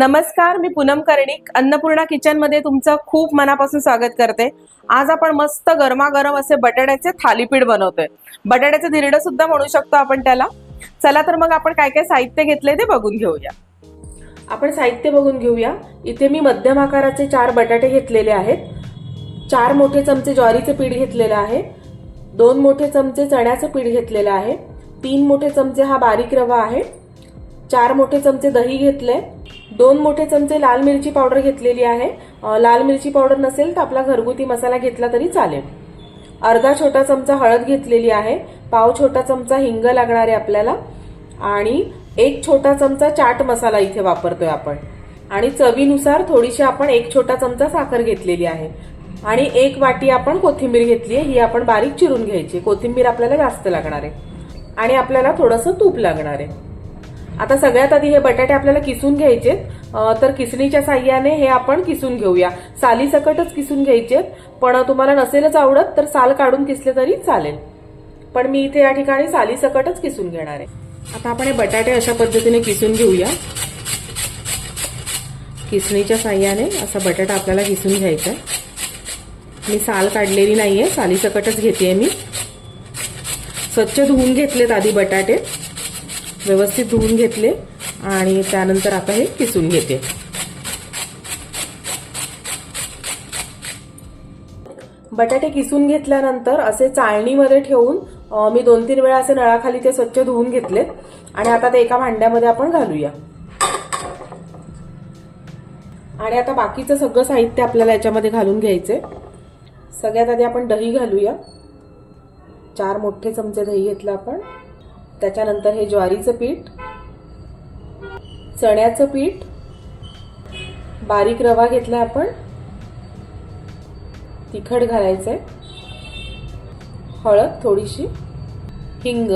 नमस्कार मी पूनम कर्णिक अन्नपूर्णा किचनमध्ये तुमचं खूप मनापासून स्वागत करते. आज आपण मस्त गरमागरम असे बटाट्याचे थालीपीठ बनवतोय. बटाट्याचे धिरडं सुद्धा म्हणू शकतो आपण त्याला. चला तर मग आपण काय काय साहित्य घेतले ते बघून घेऊया. आपण साहित्य बघून घेऊया. इथे मी मध्यम आकाराचे चार बटाटे घेतलेले आहेत. चार मोठे चमचे ज्वारीचे पीठ घेतलेलं आहे. दोन मोठे चमचे चण्याचं पीठ घेतलेलं आहे. तीन मोठे चमचे हा बारीक रवा आहे. चार मोठे चमचे दही घेतले दोन मोठे चमचे लाल मिरची पावडर घेतलेली आहे. लाल मिरची पावडर नसेल तर आपला घरगुती मसाला घेतला तरी चालेल. अर्धा छोटा चमचा हळद घेतलेली आहे. पाव छोटा चमचा हिंग लागणार आहे आपल्याला. आणि एक छोटा चमचा चाट मसाला इथे वापरतोय आपण. आणि चवीनुसार थोडीशी आपण एक छोटा चमचा साखर घेतलेली आहे. आणि एक वाटी आपण कोथिंबीर घेतली आहे. ही आपण बारीक चिरून घ्यायची. कोथिंबीर आपल्याला जास्त लागणार आहे. आणि आपल्याला थोडंसं तूप लागणार आहे. आता सगळ्यात आधी हे बटाटे आपल्याला किसून घ्यायचे तर किसणीच्या साह्याने हे आपण किसून घेऊया. साली सकटच किसून घ्यायचे पण तुम्हाला नसेलच आवडत तर साल काढून किसले तरी चालेल. पण मी इथे या ठिकाणी साली सकटच किसून घेणार आहे. आता आपण हे बटाटे अशा पद्धतीने किसून घेऊया. किसणीच्या साह्याने असा बटाटा आपल्याला किसून घ्यायचा मी साल काढलेली नाहीये साली सकटच घेते मी. स्वच्छ धुवून घेतलेत आधी बटाटे. व्यवस्थित धुवून घेतले आणि त्यानंतर आता हे किसून घेते. बटाटे किसून घेतल्यानंतर असे चाळणीमध्ये ठेवून मी दोन तीन वेळा असे नळाखाली ते स्वच्छ धुवून घेतलेत आणि आता ते एका भांड्यामध्ये आपण घालूया. आणि आता बाकीचं सगळं साहित्य आपल्याला याच्यामध्ये घालून घ्यायचंय. सगळ्यात आधी आपण दही घालूया. चार मोठे चमचे दही घेतलं आपण. त्याच्यानंतर हे ज्वारीचं पीठ चण्याचं पीठ बारीक रवा घेतला आपण तिखट घालायचंय हळद थोडीशी हिंग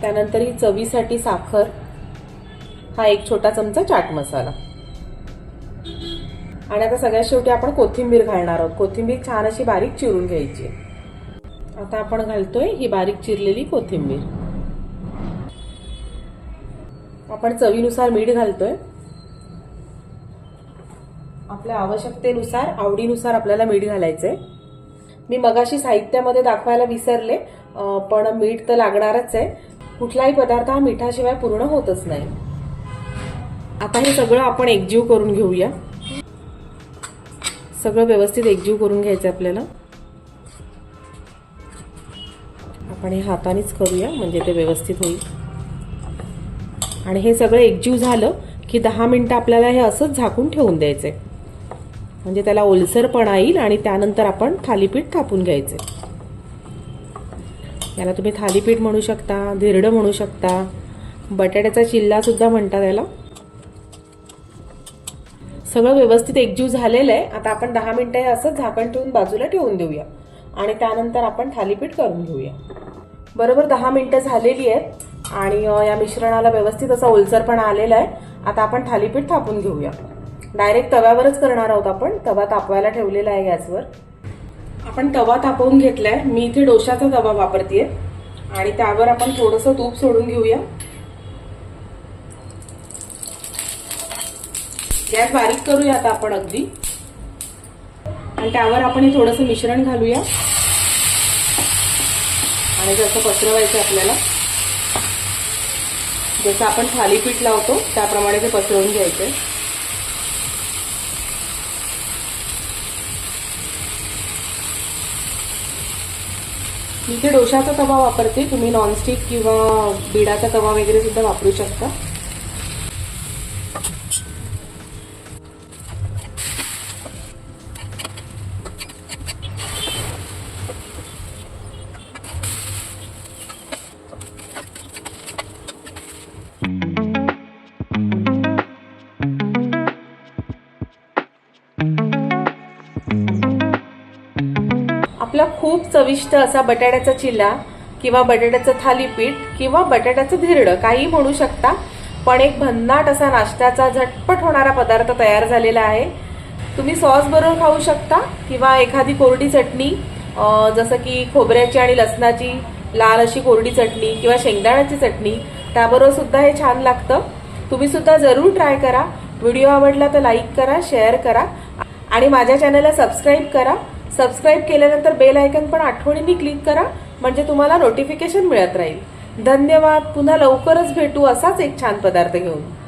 त्यानंतर ही चवीसाठी साखर हा एक छोटा चमचा चाट मसाला. आणि आता सगळ्यात शेवटी आपण कोथिंबीर घालणार आहोत. कोथिंबीर छान अशी बारीक चिरून घ्यायची आता आपण घालतोय ही बारीक चिरलेली कोथिंबीर. आपण चवीनुसार मीठ घालतोय. आपल्या आवश्यकतेनुसार आवडीनुसार आपल्याला मीठ घालायचंय. मी मगाशी साहित्यामध्ये दाखवायला विसरले पण मीठ तर लागणारच आहे. कुठलाही पदार्थ हा मिठाशिवाय पूर्ण होतच नाही. आता हे सगळं आपण एकजीव करून घेऊया. सगळं व्यवस्थित एकजीव करून घ्यायचं आपल्याला. आपण हे हातानेच करूया म्हणजे ते व्यवस्थित होईल. आणि हे सगळं एकजीव झालं की दहा मिनटं आपल्याला हे असंच झाकून ठेवून द्यायचे म्हणजे त्याला ओलसरपणा येईल आणि त्यानंतर आपण थालीपीठ थापून घ्यायचे याला तुम्ही थालीपीठ म्हणू शकता धिरडं म्हणू शकता बटाट्याचा चिल्ला सुद्धा याला. त्याला सगळं व्यवस्थित एकजीव झालेलं आहे. आता आपण दहा मिनटं हे असंच झाकण ठेवून बाजूला ठेवून देऊया. आणि त्यानंतर आपण थालीपीठ करून घेऊया. बरोबर दहा मिनटं झालेली आहेत आणि या मिश्रणाला व्यवस्थित असा ओलसरपणा आलेला आहे. आता आपण थालीपीठ थापून घेऊया. डायरेक्ट तव्यावरच करणार आहोत आपण. तवा तापवायला ठेवलेला आहे गॅसवर. आपण तवा तापवून घेतलाय. मी इथे डोशाचा तवा वापरतेय. आणि त्यावर आपण थोडंसं तूप सोडून घेऊया. गॅस बारीक करूया आता आपण अगदी. आणि त्यावर आपण हे थोडंसं मिश्रण घालूया. आणि जसं पसरवायचं आपल्याला जसं आपण थालीपीठ लावतो त्याप्रमाणे ते पसरवून घ्यायचं. मी इथे डोशाचा तवा वापरते. तुम्ही नॉनस्टिक किंवा बिडाचा तवा वगैरे सुद्धा वापरू शकता. आपला खूप चविष्ट असा बटाट्याचा चिल्ला किंवा बटाट्याचं थालीपीठ किंवा बटाट्याचं धिरडं काही म्हणू शकता. पण एक भन्नाट असा नाश्त्याचा झटपट होणारा पदार्थ तयार झालेला आहे. तुम्ही सॉस बरोबर खाऊ शकता किंवा एखादी कोरडी चटणी जसं की खोबऱ्याची आणि लसणाची लाल अशी कोरडी चटणी किंवा शेंगदाण्याची चटणी त्याबरोबर सुद्धा हे छान लागतं. तुम्ही सुद्धा जरूर ट्राय करा. व्हिडिओ आवडला तर लाईक करा शेअर करा आणि माझ्या चॅनलला सबस्क्राईब करा. सबस्क्राईब केल्यानंतर बेल आयकन पण आठवणीने क्लिक करा म्हणजे तुम्हाला नोटिफिकेशन मिळत राहील. धन्यवाद. पुन्हा लवकरच भेटू असाच एक छान पदार्थ घेऊन.